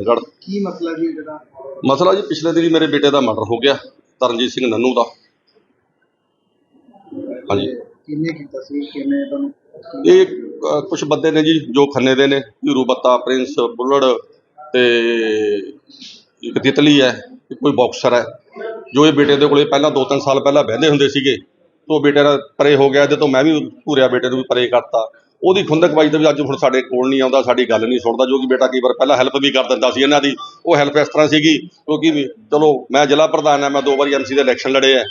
ਗੋਬਿੰਦਗੜ੍ਹ ਕੀ ਮਸਲਾ ਜੀ ਜਿਹੜਾ ਮਸਲਾ ਜੀ ਪਿਛਲੇ ਦਿਨੀ ਮੇਰੇ ਬੇਟੇ ਦਾ ਮਰਡਰ ਹੋ ਗਿਆ ਤਰਨਜੀਤ ਸਿੰਘ ਨੰਨੂ ਦਾ। ਹਾਂਜੀ। ਕਿੰਨੇ ਕੀਤਾ ਸੀ? ਕਿਵੇਂ ਤੁਹਾਨੂੰ? ਇਹ ਕੁਝ ਬੰਦੇ ਨੇ ਜੀ ਜੋ ਖੰਨੇ ਦੇ ਨੇ ਹੀਰੂ ਬੱਤਾ ਪ੍ਰਿੰਸ ਬੁੱਲੜ ਤੇ ਇੱਕ ਤਿਤਲੀ ਹੈ ਕੋਈ ਬਾਕਸਰ ਹੈ ਜੋ ਇਹ ਬੇਟੇ ਦੇ ਕੋਲੇ ਪਹਿਲਾਂ 2-3 ਸਾਲ ਪਹਿਲਾਂ ਬਹਿੰਦੇ ਹੁੰਦੇ ਸੀਗੇ ਤੋਂ ਬੇਟੇ ਦਾ ਪਰੇ ਹੋ ਗਿਆ ਜਦੋਂ ਮੈਂ ਵੀ ਪੂਰਿਆ ਬੇਟੇ ਨੂੰ ਵੀ ਪਰੇ ਕਰਤਾ। ਉਹਦੀ ਖੁੰਦਕਬਾਜੀ ਤੇ ਵੀ ਅੱਜ ਹੁਣ ਸਾਡੇ ਕੋਲ ਨਹੀਂ ਆਉਂਦਾ, ਸਾਡੀ ਗੱਲ ਨਹੀਂ ਸੁਣਦਾ, ਜੋ ਕਿ ਬੇਟਾ ਕਈ ਵਾਰ ਪਹਿਲਾਂ ਹੈਲਪ ਵੀ ਕਰ ਦਿੰਦਾ ਸੀ ਇਹਨਾਂ ਦੀ। ਉਹ ਹੈਲਪ ਇਸ ਤਰ੍ਹਾਂ ਸੀਗੀ ਕਿਉਂਕਿ ਵੀ ਚਲੋ, ਮੈਂ ਜ਼ਿਲ੍ਹਾ ਪ੍ਰਧਾਨ ਹਾਂ, ਮੈਂ ਦੋ ਵਾਰੀ ਐਮਸੀ ਦੇ ਇਲੈਕਸ਼ਨ ਲੜੇ ਆ।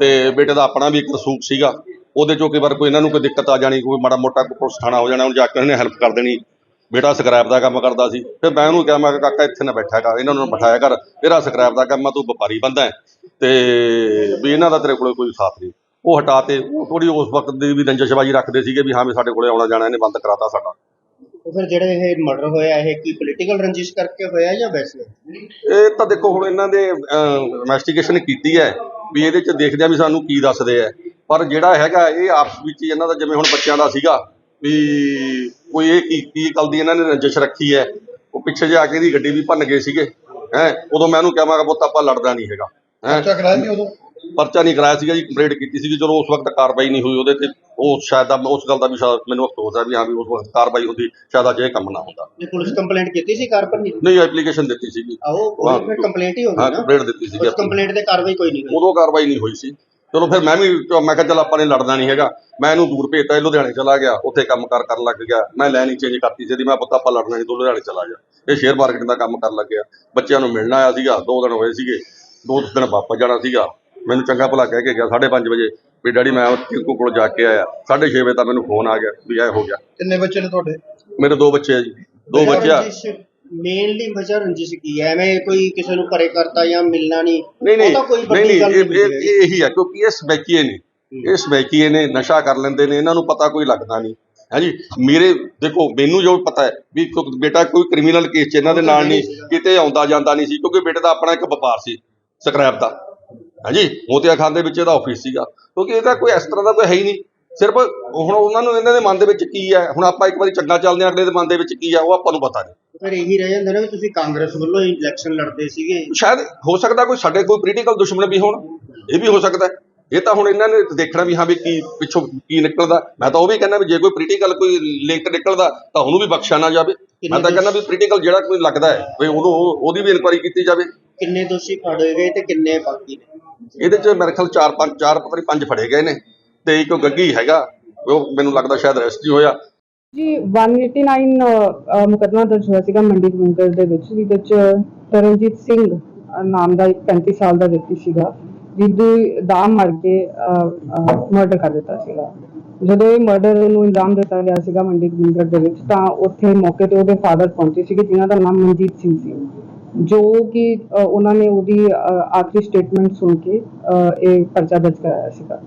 ਤੇ ਬੇਟੇ ਦਾ ਆਪਣਾ ਵੀ ਇੱਕ ਰਸੂਖ ਸੀਗਾ। ਉਹਦੇ ਚੋਂ ਕਈ ਵਾਰ ਕੋਈ ਇਹਨਾਂ ਨੂੰ ਕੋਈ ਦਿੱਕਤ ਆ ਜਾਣੀ, ਕੋਈ ਮਾੜਾ ਮੋਟਾ ਪੁਲਿਸ ਥਾਣਾ ਹੋ ਜਾਣਾ, ਉਹਨੂੰ ਜਾ ਕੇ ਉਹਨੇ ਹੈਲਪ ਕਰ ਦੇਣੀ। ਬੇਟਾ ਸਕ੍ਰੈਪ ਦਾ ਕੰਮ ਕਰਦਾ ਸੀ। ਫਿਰ ਮੈਂ ਉਹਨੂੰ ਕਿਹਾ, ਮੈਂ ਕਿਹਾ, ਕਾਕਾ, ਇੱਥੇ ਨਾ ਬੈਠਾ ਕਰ, ਇਹਨਾਂ ਨੂੰ ਬਿਠਾਇਆ ਕਰ। ਇਹਦਾ ਸਕ੍ਰੈਪ ਦਾ ਕੰਮ ਆ, ਤੂੰ ਵਪਾਰੀ ਬੰਦਾ ਹੈ। ਤੇ ਵੀ ਇਹਨਾਂ ਦਾ ਤੇਰੇ ਕੋਲ ਕੋਈ ਸਾਥ ਨਹੀਂ। ਉਹ ਹਟਾ ਤੇ ਉਹ ਥੋੜੀ ਉਸ ਵਕਤ ਦੀ ਵੀ ਰੰਜਸ਼ਬਾਜੀ ਰੱਖਦੇ ਸੀਗੇ ਵੀ ਹਾਂ ਵੀ ਸਾਡੇ ਕੋਲੇ ਆਉਣਾ ਜਾਣਾ ਇਹਨੇ ਬੰਦ ਕਰਾਤਾ ਸਾਡਾ। ਉਹ ਫਿਰ ਜਿਹੜੇ ਇਹ ਮਰਡਰ ਹੋਇਆ ਇਹ ਕੀ ਪੋਲੀਟੀਕਲ ਰੰਜਿਸ਼ ਕਰਕੇ ਹੋਇਆ ਜਾਂ ਵੈਸੇ? ਇਹ ਤਾਂ ਦੇਖੋ ਹੁਣ ਇਹਨਾਂ ਦੇ ਇਨਵੈਸਟੀਗੇਸ਼ਨ ਕੀਤੀ ਹੈ ਵੀ ਇਹਦੇ ਚ ਦੇਖਦੇ ਆ ਵੀ ਸਾਨੂੰ ਕੀ ਦੱਸਦੇ ਆ ਪਰ ਜਿਹੜਾ ਹੈਗਾ ਇਹ ਆਪਸ ਵਿੱਚ ਇਹਨਾਂ ਦਾ ਜਿਵੇਂ ਹੁਣ ਬੱਚਿਆਂ ਦਾ ਸੀਗਾ ਵੀ ਕੋਈ ਇਹ ਕੀ ਕੀ ਗੱਲ ਦੀ ਇਹਨਾਂ ਨੇ ਰੰਜਿਸ਼ ਰੱਖੀ ਹੈ। ਉਹ ਪਿੱਛੇ ਜੇ ਕੇ ਇਹਦੀ ਗੱਡੀ ਵੀ ਭੰਨ ਗਏ ਸੀਗੇ ਹੈ ਉਦੋਂ ਮੈਂ ਉਹਨੂੰ ਕਿਹਾ ਮੈਂ ਕਿਹਾ ਪੁੱਤ ਆਪਾਂ ਲੜਦਾ ਨਹੀਂ ਹੈਗਾ। ਹੈ। ਕਰਾਇਆ ਸੀ ਉਦੋਂ? ਪਰਚਾ ਨਹੀਂ ਕਰਾਇਆ ਸੀਗਾ ਜੀ ਕੰਪਲੇਂਟ ਕੀਤੀ ਸੀਗੀ ਚਲੋ ਉਸ ਵਕਤ ਕਾਰਵਾਈ ਨਹੀਂ ਹੋਈ ਉਹਦੇ ਤੇ ਉਹ ਸ਼ਾਇਦ ਆ- ਉਸ ਗੱਲ ਦਾ ਵੀ ਸ਼ਾਇਦ ਮੈਨੂੰ ਅਫਸੋਸ ਹੈ ਵੀ ਹਾਂ ਵੀ ਉਸ ਵਕਤ ਕਾਰਵਾਈ ਹੁੰਦੀ ਸ਼ਾਇਦ ਅੱਜ ਇਹ ਕੰਮ ਨਾ ਹੁੰਦਾ। ਇਹ ਪੁਲਿਸ ਕੰਪਲੇਂਟ ਕੀਤੀ ਸੀ ਕਾਰਪਰ ਨਹੀਂ? ਨਹੀਂ ਐਪਲੀਕੇਸ਼ਨ ਦਿੱਤੀ ਸੀਗੀ। ਆਓ ਹਾਂ। ਉਹ ਫਿਰ ਕੰਪਲੇਂਟ ਹੀ ਹੋ ਹਾਂ ਗਈ ਨਾ। ਕੰਪਲੇਂਟ ਦਿੱਤੀ ਸੀਗੀ ਉਸ ਕੰਪਲੇਂਟ ਤੇ ਕਾਰਵਾਈ ਕੋਈ ਨਹੀਂ ਹੋਈ। ਉਦੋਂ ਕਾਰਵਾਈ ਨਹੀਂ ਹੋਈ ਸੀ। ਚਲੋ ਫਿਰ ਮੈਂ ਵੀ ਮੈਂ ਕਿਹਾ ਚੱਲ ਆਪਾਂ ਨੇ ਲੜਨਾ ਨਹੀਂ ਹੈਗਾ। ਮੈਂ ਇਹਨੂੰ ਦੂਰ ਭੇਜਤਾ ਇਹ ਲੁਧਿਆਣੇ ਚਲਾ ਗਿਆ ਉੱਥੇ ਕੰਮ ਕਾਰ ਕਰਨ ਲੱਗ ਗਿਆ। ਮੈਂ ਲੈਣ ਚੇਂਜ ਕਰਤੀ ਸੀ ਮੈਂ ਪੁੱਤ ਆਪਾਂ ਲੜਨਾ ਨਹੀਂ ਤੂੰ ਲੁਧਿਆਣੇ ਚਲਾ ਜਾ। ਇਹ ਸ਼ੇਅਰ ਮਾਰਕੀਟ ਦਾ ਕੰਮ ਕਰਨ ਲੱਗ ਗਿਆ। ਬੱਚਿਆਂ ਨੂੰ ਮਿਲਣ ਆਇਆ ਸੀਗਾ ਦੋ ਦਿਨ ਹੋਏ ਸੀਗੇ ਦੋ ਦਿਨ ਵਾਪਸ ਜਾਣਾ ਸੀਗਾ। ਮੈਨੂੰ ਚੰਗਾ ਭਲਾ ਕਹਿ ਕੇ ਗਿਆ 5:30 ਵਜੇ ਵੀ ਡੈਡੀ ਮੈਂ ਟਿੰਕੂ ਕੋਲ ਜਾ ਕੇ ਆਇਆ। 6:30 ਵਜੇ ਤਾਂ ਮੈਨੂੰ ਫੋਨ ਆ ਗਿਆ ਵੀ ਇਹ ਹੋ ਗਿਆ। ਕਿੰਨੇ ਬੱਚੇ ਨੇ ਤੁਹਾਡੇ? ਮੇਰੇ ਦੋ ਬੱਚੇ ਆ ਜੀ। ਦੋ ਬੱਚੇ ਆ। ਮੇਨਲੀ ਵਜ੍ਹਾ ਰੰਜਿਸ਼ ਕੀ ਹੈ? ਐਵੇਂ ਕੋਈ ਕਿਸੇ ਨੂੰ ਪਰੇ ਕਰਤਾ ਜਾਂ ਮਿਲਣਾ ਨਹੀਂ? ਨਹੀਂ ਨਹੀਂ। ਉਹ ਤਾਂ ਕੋਈ ਨਹੀਂ ਇਹ ਨਹੀਂ ਇਹ- ਆ ਕਿਉਂਕਿ ਇਹ ਸਮੈਕੀਏ ਨੇ। ਇਹ ਸਮੈਕੀਏ ਨੇ ਨਸ਼ਾ ਕਰ ਲੈਂਦੇ ਨੇ ਇਹਨਾਂ ਨੂੰ ਪਤਾ ਕੋਈ ਲੱਗਦਾ ਨਹੀਂ। ਹਾਂਜੀ ਮੇਰੇ ਦੇਖੋ ਮੈਨੂੰ ਜੋ ਪਤਾ ਹੈ ਵੀ ਬੇਟਾ ਕੋਈ ਕ੍ਰਿਮੀਨਲ ਕੇਸ 'ਚ ਇਹਨਾਂ ਦੇ ਨਾਲ ਨਹੀਂ ਕਿਤੇ ਆਉਂਦਾ ਜਾਂਦਾ ਨਹੀਂ ਸੀ ਕਿਉਂਕਿ ਬੇਟੇ ਦਾ ਆਪਣਾ ਇੱਕ ਵਪਾਰ ਸੀ ਸਕ੍ਰੈਪ ਦਾ। ਹਾਂਜੀ ਮੋਤੀਆ ਖਾਨ ਦੇ ਵਿੱਚ ਇਹਦਾ ਆਫਿਸ ਸੀਗਾ। ਕਿਉਂਕਿ ਇਹਦਾ ਕੋਈ ਇਸ ਤਰ੍ਹਾਂ ਦਾ ਕੋਈ ਹੈ ਹੀ ਨਹੀਂ। ਸਿਰਫ ਹੁਣ ਉਹਨਾਂ ਨੂੰ ਇਹਨਾਂ ਦੇ ਮਨ ਦੇ ਵਿੱਚ ਕੀ ਹੈ? ਹੁਣ ਆਪਾਂ ਇੱਕ ਵਾਰੀ ਚੰਗਾ ਚੱਲਦੇ ਹਾਂ ਅਗਲੇ ਦੇ ਮਨ ਦੇ ਵਿੱਚ ਕੀ ਹੈ ਉਹ ਆਪਾਂ ਨੂੰ ਪਤਾ ਨਹੀਂ। ਫਿਰ ਇਹੀ ਰਹਿ ਜਾਂਦਾ ਨਾ ਵੀ ਤੁਸੀਂ ਕਾਂਗਰਸ ਵੱਲੋਂ ਇਲੈਕਸ਼ਨ ਲੜਦੇ ਸੀਗੇ। ਸ਼ਾਇਦ ਹੋ ਸਕਦਾ ਕੋਈ ਸਾਡੇ ਕੋਈ ਪੋਲੀਟੀਕਲ ਦੁਸ਼ਮਣ ਵੀ ਹੋਣ ਇਹ ਵੀ ਹੋ ਸਕਦਾ। ਇਹ ਤਾਂ ਹੁਣ ਇਹਨਾਂ ਨੇ ਦੇਖਣਾ ਵੀ ਹਾਂ ਵੀ ਕੀ ਪਿੱਛੋਂ ਕੀ ਨਿਕਲਦਾ। ਮੈਂ ਤਾਂ ਉਹ ਵੀ ਕਹਿੰਦਾ ਵੀ ਜੇ ਕੋਈ ਪੋਲੀਟੀਕਲ ਕੋਈ ਲਿੰਕ ਨਿਕਲਦਾ ਤਾਂ ਉਹਨੂੰ ਵੀ ਬਖਸ਼ਿਆ ਨਾ ਜਾਵੇ। ਮੈਂ ਤਾਂ ਕਹਿੰਦਾ ਵੀ ਪੋਲੀਟੀਕਲ ਜਿਹੜਾ ਕੋਈ ਲੱਗਦਾ ਹੈ ਵੀ ਉਹਨੂੰ ਉਹ- ਉਹਦੀ ਵੀ ਇਨਕੁਆਇਰੀ ਕੀਤੀ ਜਾਵੇ। ਕਿੰਨੇ ਦੋਸ਼ੀ ਫੜੇ ਗਏ ਤੇ ਕਿੰਨੇ ਬਾਕੀ ਨੇ? ਇਹਦੇ ਚ ਮੇਰੇ ਖਿਆਲ ਚਾਰ ਪੰਜ ਚਾਰ ਪਤਾ ਨਹੀਂ ਪੰਜ ਫੜੇ ਗਏ ਨੇ ਤੇ ਇੱਕ ਗੱਗੀ ਹੈਗਾ ਉਹ ਮੈਨੂੰ ਲੱਗਦਾ ਸ਼ਾਇਦ ਅਰੈਸਟ ਹੀ ਹੋਇਆ। ਜੀ 189 ਅ, ਮੁਕੱਦਮਾ ਦਰਜ ਹੋਇਆ ਸੀਗਾ ਮੰਡੀ ਗੋਬਿੰਦਗੜ੍ਹ ਦੇ ਵਿੱਚ ਜਿਹਦੇ ਵਿੱਚ ਤਰਨਜੀਤ ਸਿੰਘ ਨਾਮ ਦਾ ਇੱਕ 35 ਸਾਲ ਦਾ ਵਿਅਕਤੀ ਸੀਗਾ ਜਿਹਦੀ ਦਾਮ ਮਾਰ ਕੇ ਮਰਡਰ ਕਰ ਦਿੱਤਾ ਸੀਗਾ। ਜਦੋਂ ਇਹ ਮਰਡਰ ਨੂੰ ਇੰਜਾਮ ਦਿੱਤਾ ਗਿਆ ਸੀਗਾ ਮੰਡੀ ਗੋਬਿੰਦਗੜ੍ਹ ਦੇ ਵਿੱਚ ਤਾਂ ਉੱਥੇ ਮੌਕੇ ਤੇ ਉਹਦੇ ਫਾਦਰ ਪਹੁੰਚੇ ਸੀਗੇ ਜਿਨ੍ਹਾਂ ਦਾ ਨਾਮ ਮਨਜੀਤ ਸਿੰਘ ਸੀ। ਜੋ ਕਿ ਉਹਨਾਂ ਨੇ ਉਹਦੀ ਆਖਰੀ ਸਟੇਟਮੈਂਟ ਸੁਣ ਕੇ ਇਹ ਪਰਚਾ ਦਰਜ ਕਰਾਇਆ ਸੀਗਾ।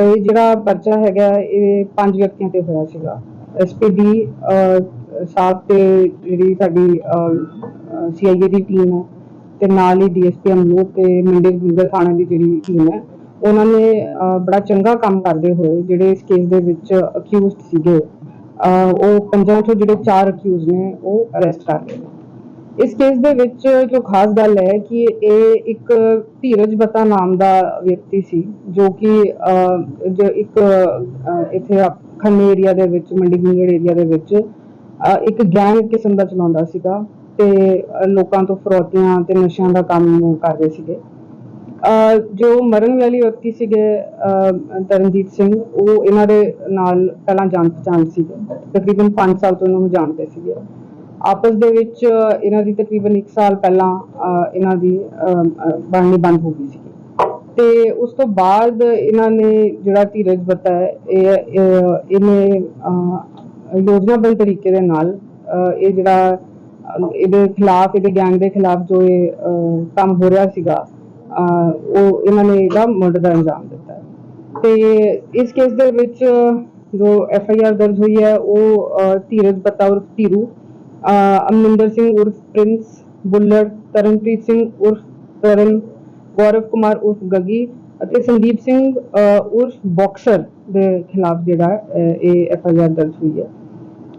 ਇਹ ਜਿਹੜਾ ਪਰਚਾ ਹੈਗਾ, ਇਹ ਪੰਜ ਵਿਅਕਤੀਆਂ ਤੇ ਹੋਇਆ ਸੀਗਾ। ਐਸਪੀਡੀ ਸਾਹਿਬ ਤੇ ਜਿਹੜੀ ਸਾਡੀ ਸੀਆਈਏ ਦੀ ਟੀਮ ਹੈ ਤੇ ਨਾਲ ਹੀ ਡੀਐਸਪੀ ਅਮਲੋਕ ਤੇ ਮੰਡੀ ਗੁੰਦਰ ਥਾਣੇ ਦੀ ਜਿਹੜੀ ਟੀਮ ਹੈ, ਉਹਨਾਂ ਨੇ ਬੜਾ ਚੰਗਾ ਕੰਮ ਕਰਦੇ ਹੋਏ ਜਿਹੜੇ ਇਸ ਕੇਸ ਦੇ ਵਿੱਚ ਅਕਿਊਜ਼ਡ ਸੀਗੇ ਉਹ ਪੰਜਾਂ ਚੋਂ ਜਿਹੜੇ ਚਾਰ ਅਕਿਊਜ਼ ਨੇ, ਉਹ ਅਰੈਸਟ ਕਰ ਲਏ ਨੇ। ਇਸ ਕੇਸ ਦੇ ਵਿੱਚ ਜੋ ਖਾਸ ਗੱਲ ਹੈ ਕਿ ਇਹ ਇੱਕ ਧੀਰਜ ਬਤਾ ਨਾਮ ਦਾ ਵਿਅਕਤੀ ਸੀ, ਜੋ ਕਿ ਜੋ ਇੱਕ ਇੱਥੇ ਖੰਨੇ ਏਰੀਆ ਦੇ ਵਿੱਚ, ਮੰਡੀ ਗੁੰਗੜ ਏਰੀਆ ਦੇ ਵਿੱਚ ਇੱਕ ਗੈਂਗ ਕਿਸਮ ਦਾ ਚਲਾਉਂਦਾ ਸੀਗਾ ਤੇ ਲੋਕਾਂ ਤੋਂ ਫਰੋਤੀਆਂ ਤੇ ਨਸ਼ਿਆਂ ਦਾ ਕੰਮ ਕਰਦੇ ਸੀਗੇ। ਜੋ ਮਰਨ ਵਾਲੀ ਵਿਅਕਤੀ ਸੀਗੇ ਤਰਨਜੀਤ ਸਿੰਘ, ਉਹ ਇਹਨਾਂ ਦੇ ਨਾਲ ਪਹਿਲਾਂ ਜਾਣ ਪਛਾਣ ਸੀਗੇ। ਤਕਰੀਬਨ 5 ਸਾਲ ਤੋਂ ਉਹਨਾਂ ਨੂੰ ਜਾਣਦੇ ਸੀਗੇ। ਆਪਸ ਦੇ ਵਿੱਚ ਇਹਨਾਂ ਦੀ ਤਕਰੀਬਨ 1 ਸਾਲ ਪਹਿਲਾਂ ਇਹਨਾਂ ਦੀ ਅਹ, ਬਣਨੀ ਬੰਦ ਹੋ ਗਈ ਸੀ ਤੇ ਉਸ ਤੋਂ ਬਾਅਦ ਇਹਨਾਂ ਨੇ ਜਿਹੜਾ ਧੀਰਜ ਬੱਤਾ ਹੈ ਇਹ ਇਹਨੇ ਯੋਜਨਾਬੱਧ ਤਰੀਕੇ ਦੇ ਨਾਲ ਇਹ ਜਿਹੜਾ ਇਹਦੇ ਖਿਲਾਫ ਇਹਦੇ ਗੈਂਗ ਦੇ ਖਿਲਾਫ ਜੋ ਇਹ ਕੰਮ ਹੋ ਰਿਹਾ ਸੀਗਾ ਉਹ ਇਹਨਾਂ ਨੇ ਇਹਦਾ ਮਰਡਰ ਦਾ ਅੰਜਾਮ ਦਿੱਤਾ। ਹੈ ਤੇ ਇਸ ਕੇਸ ਦੇ ਵਿੱਚ ਜੋ ਐਫ ਆਈ ਆਰ ਦਰਜ ਹੋਈ ਹੈ ਉਹ ਧੀਰਜ ਬੱਤਾ ਉਰਫ ਧੀਰੂ ਅਹ, ਅਮਰਿੰਦਰ ਸਿੰਘ ਉਰਫ ਪ੍ਰਿੰਸ ਬੁੱਲਰ ਤਰਨਪ੍ਰੀਤ ਸਿੰਘ ਉਰਫ ਤਰਨ ਗੌਰਵ ਕੁਮਾਰ ਉਰਫ ਗੱਗੀ ਅਤੇ ਸੰਦੀਪ ਸਿੰਘ ਉਰਫ ਬਾਕਸਰ ਦੇ ਖਿਲਾਫ ਜਿਹੜਾ ਇਹ ਐਫ ਆਈ ਆਰ ਦਰਜ ਹੋਈ ਹੈ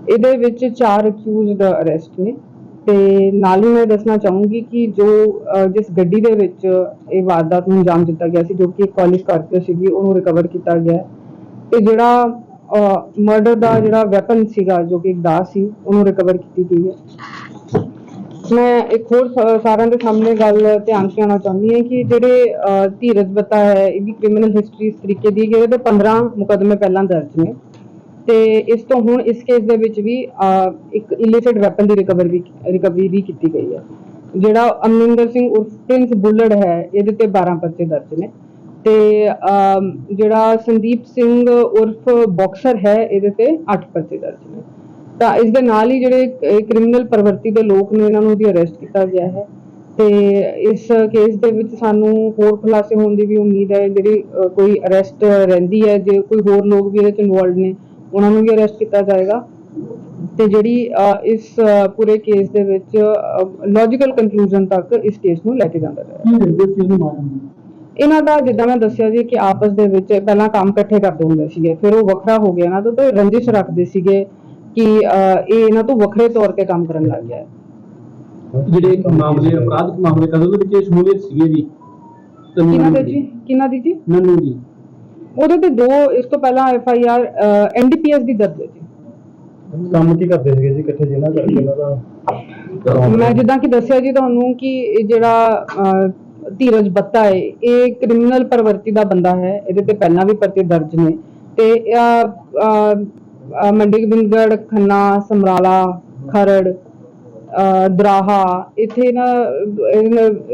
ਇਹਦੇ ਵਿੱਚ ਚਾਰ ਅਕਿਊਜ਼ਡ ਅਰੈਸਟ ਨੇ ਤੇ ਨਾਲ ਹੀ ਮੈਂ ਦੱਸਣਾ ਚਾਹੂੰਗੀ ਕਿ ਜੋ ਜਿਸ ਗੱਡੀ ਦੇ ਵਿੱਚ ਇਹ ਵਾਰਦਾਤ ਨੂੰ ਅੰਜਾਮ ਦਿੱਤਾ ਗਿਆ ਸੀ ਜੋ ਕਿ ਇੱਕ ਕਾਲਜ ਸਕਾਰਪੀਓ ਸੀਗੀ ਉਹਨੂੰ ਰਿਕਵਰ ਕੀਤਾ ਗਿਆ ਹੈ। ਤੇ ਜਿਹੜਾ ਮਰਡਰ ਦਾ ਜਿਹੜਾ ਵੈਪਨ ਸੀਗਾ ਜੋ ਕਿ ਇੱਕ ਦਾਸ ਸੀ ਉਹਨੂੰ ਰਿਕਵਰ ਕੀਤੀ ਗਈ ਹੈ। ਮੈਂ ਇੱਕ ਹੋਰ ਸ- ਸਾਰਿਆਂ ਦੇ ਸਾਹਮਣੇ ਗੱਲ ਧਿਆਨ ਚ ਲਿਆਉਣਾ ਚਾਹੁੰਦੀ ਹਾਂ ਕਿ ਜਿਹੜੇ ਅਹ, ਧੀਰਜ ਬੱਤਾ ਹੈ ਇਹਦੀ ਕ੍ਰਿਮੀਨਲ ਹਿਸਟਰੀ ਇਸ ਤਰੀਕੇ ਦੀ ਕਿ ਇਹਦੇ ਤੇ 15 ਮੁਕੱਦਮੇ ਪਹਿਲਾਂ ਦਰਜ ਨੇ। ਤੇ ਇਸ ਤੋਂ ਹੁਣ ਇਸ ਕੇਸ ਦੇ ਵਿੱਚ ਵੀ ਅਹ, ਇੱਕ ਇਲੀਸਿਟ ਵੈਪਨ ਦੀ ਰਿਕਵਰ ਵੀ ਰਿਕਵਰੀ ਵੀ ਕੀਤੀ ਗਈ ਹੈ। ਜਿਹੜਾ ਅਮਰਿੰਦਰ ਸਿੰਘ ਉਰਫ ਪ੍ਰਿੰਸ ਬੁੱਲੜ ਹੈ ਇਹਦੇ ਤੇ 12 ਪਰਚੇ ਦਰਜ ਨੇ। ਤੇ ਜਿਹੜਾ ਸੰਦੀਪ ਸਿੰਘ ਉਰਫ ਬਾਕਸਰ ਹੈ, ਇਹਦੇ ਤੇ 8 ਪਰਚੇ ਦਰਜ ਨੇ। ਤਾਂ ਇਸ ਦੇ ਨਾਲ ਹੀ ਜਿਹੜੇ ਕ੍ਰਿਮੀਨਲ ਪ੍ਰਵਰਤੀ ਦੇ ਲੋਕ ਨੇ, ਇਹਨਾਂ ਨੂੰ ਵੀ ਅਰੈਸਟ ਕੀਤਾ ਗਿਆ ਹੈ। ਤੇ ਇਸ ਕੇਸ ਦੇ ਵਿੱਚ ਸਾਨੂੰ ਹੋਰ ਖੁਲਾਸੇ ਹੋਣ ਦੀ ਵੀ ਉਮੀਦ ਹੈ, ਜਿਹੜੀ ਕੋਈ ਅਰੈਸਟ ਰਹਿੰਦੀ ਹੈ, ਜੇ ਕੋਈ ਹੋਰ ਲੋਕ ਵੀ ਇਹਦੇ ਚ ਇਨਵੋਲਡ ਨੇ, ਉਹਨਾਂ ਨੂੰ ਵੀ ਅਰੈਸਟ ਕੀਤਾ ਜਾਏਗਾ। ਤੇ ਜਿਹੜੀ ਇਸ ਪੂਰੇ ਕੇਸ ਦੇ ਵਿੱਚ ਲੌਜੀਕਲ ਕਨਕਲੂਜਨ ਤੱਕ ਇਸ ਕੇਸ ਨੂੰ ਲੈ ਕੇ ਜਾਂਦਾ ਜਾਏਗਾ। ਇਹਨਾਂ ਦਾ ਜਿੱਦਾਂ ਮੈਂ ਦੱਸਿਆ ਜੀ ਕਿ ਆਪਸ ਦੇ ਵਿੱਚ ਪਹਿਲਾਂ ਕੰਮ ਇਕੱਠੇ ਕਰਦੇ ਹੁੰਦੇ ਸੀਗੇ ਫਿਰ ਉਹ ਵੱਖਰਾ ਹੋ ਗਿਆ ਨਾ ਤਾਂ ਤੇ ਰੰਜਿਸ਼ ਰੱਖਦੇ ਸੀਗੇ ਕਿ ਅਹ, ਇਹ ਇਹਨਾਂ ਤੋਂ ਵੱਖਰੇ ਤੌਰ ਤੇ ਕੰਮ ਕਰਨ ਲੱਗ ਗਿਆ। ਹੈ। ਜਿਹੜੇ ਮਾਮਲੇ ਅਪਰਾਧਿਕ ਮਾਮਲੇ ਕਦੋਂ ਦੇ ਵਿੱਚ ਇਹ ਸ਼ਮੂਲੀਅਤ ਸੀਗੀ ਜੀ ਕਿਹਨਾਂ ਦੇ ਜੀ। ਕਿਹਨਾਂ ਦੀ ਜੀ? ਨੰਨੂ ਜੀ। ਉਹਦੇ ਤੇ ਦੋ ਇਸ ਤੋਂ ਪਹਿਲਾਂ ਐਫ ਆਈ ਆਰ ਐਨਡੀਪੀਐਸ ਦੀ ਦਰਜ ਹੈ ਜੀ। ਕੰਮ ਕੀ ਕਰਦੇ ਸੀਗੇ ਜੀ? ਇਕੱਠੇ ਜਿਹਨਾਂ ਕਰਕੇ ਦਾ ਮੈਂ ਜਿੱਦਾਂ ਕਿ ਦੱਸਿਆ ਜੀ ਤੁਹਾਨੂੰ ਕਿ ਇਹ ਜਿਹੜਾ ਅਹ, ਧੀਰਜ ਬੱਤਾ ਹੈ ਇਹ ਕ੍ਰਿਮੀਨਲ ਪ੍ਰਵਰਤੀ ਦਾ ਬੰਦਾ ਹੈ ਇਹਦੇ ਤੇ ਪਹਿਲਾਂ ਵੀ ਪਰਚੇ ਦਰਜ ਨੇ। ਤੇ ਮੰਡੀ ਗੋਬਿੰਦਗੜ੍ਹ ਖੰਨਾ ਸਮਰਾਲਾ ਖਰੜ ਦਰਾਹਾ ਇੱਥੇ ਨਾ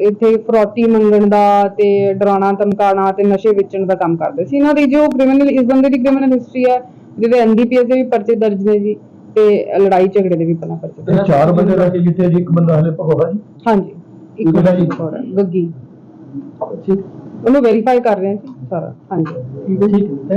ਇੱਥੇ ਫਰੋਤੀ ਮੰਗਣ ਦਾ ਤੇ ਡਰਾਣਾ ਧਮਕਾਉਣਾ ਤੇ ਨਸ਼ੇ ਵੇਚਣ ਦਾ ਕੰਮ ਕਰਦੇ ਸੀ। ਇਹਨਾਂ ਦੀ ਜੋ ਕ੍ਰਿਮੀਨਲ ਇਸ ਬੰਦੇ ਦੀ ਕ੍ਰਿਮੀਨਲ ਹਿਸਟਰੀ ਹੈ ਜਿਹਦੇ ਐਨਡੀਪੀਐਸ ਦੇ ਵੀ ਪਰਚੇ ਦਰਜ ਨੇ ਜੀ ਤੇ ਲੜਾਈ ਝਗੜੇ ਦੇ ਵੀ ਪਹਿਲਾਂ ਪਰਚੇ ਚਾਰ ਬੰਦੇ ਰੱਖੇ ਜਿੱਥੇ ਜੀ ਇੱਕ ਬੰਦਾ ਹਲੇ ਭਗਵਾ ਜੀ? ਹਾਂਜੀ। ਇੱਕ ਜੀ? ਹੋਰ ਹੈ, ਗੱਗੀ। ਉਹਨੂੰ ਵੈਰੀਫਾਈ ਕਰ ਰਹੇ ਹਾਂ ਜੀ ਸਾਰਾ। ਹਾਂਜੀ। ਠੀਕ ਹੈ ਜੀ।